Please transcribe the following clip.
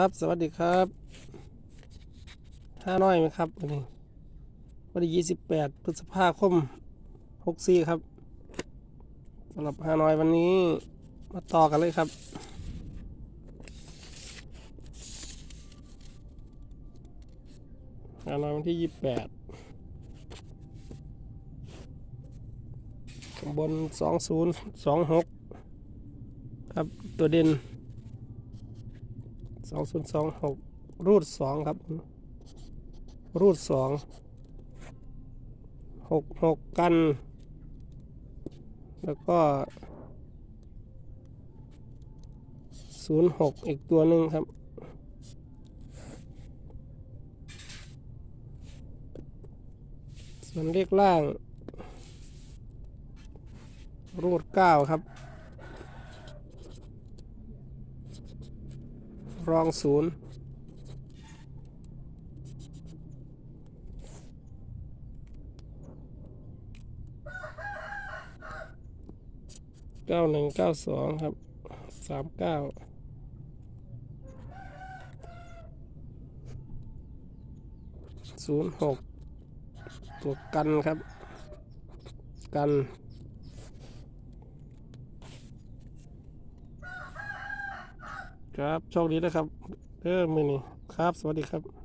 ครับ สวัสดีครับห้าน้อยไหมครับวันนี้วันที่ยี่สิบแปดพฤษภาคมหกสี่ครับสำหรับห้าน้อยวันนี้มาต่อกันเลยครับ ห้าน้อยวันที่ยี่สิบแปดบนสองศูนย์สองหกครับตัวเด่น สองศูนย์สองหกรูดสองครับ รูดสองหกหกกัน แล้วก็ศูนย์หกอีกตัวหนึ่งครับส่วนเลขล่าง รูดเก้าครับ รองศูนย์เก้าหนึ่งเก้าสองครับสามเก้าศูนย์หกตัวกันครับ กัน ครับโชคดีนะครับเออมือนี้ครับ สวัสดีครับ